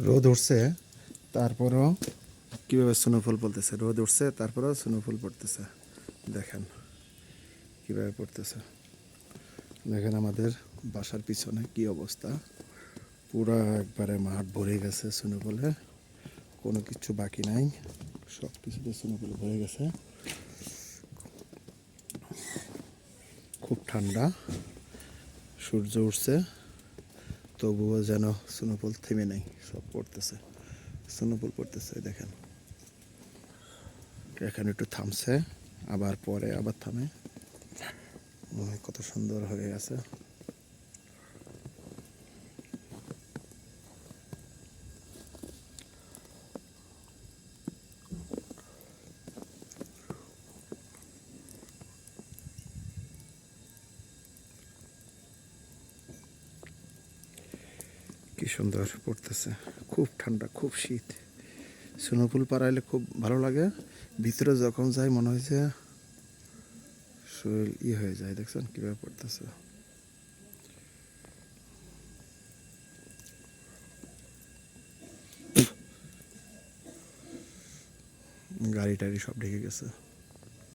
রোদ উঠছে, তারপরও কীভাবে স্নোফল পড়তেছে? রোদ উঠছে, তারপরেও স্নোফল পড়তেছে। দেখেন কীভাবে পড়তেছে। দেখেন আমাদের বাসার পিছনে কি অবস্থা। পুরা একবারে মাঠ ভরে গেছে স্নোফলে। কোনো কিছু বাকি নাই। সব কিছুতে স্নোফল ভরে গেছে। খুব ঠান্ডা। সূর্য উঠছে। তবুও যেন স্নোফল থেমে নেই সব পড়তেছে। স্নোফল পড়তেছে দেখেন। এখানে একটু থামছে আবার পরে আবার থামে। কত সুন্দর হয়ে গেছে। কি সুন্দর পড়তেছে। খুব ঠান্ডা, খুব শীত। স্নোফুল পাড়াইলে খুব ভালো লাগে। ভিতরে যখন যাই মনে হয়েছে শরীর ই হয়ে যায়। দেখছেন কীভাবে পড়তেছে। গাড়ি টাড়ি সব ঢেকে গেছে।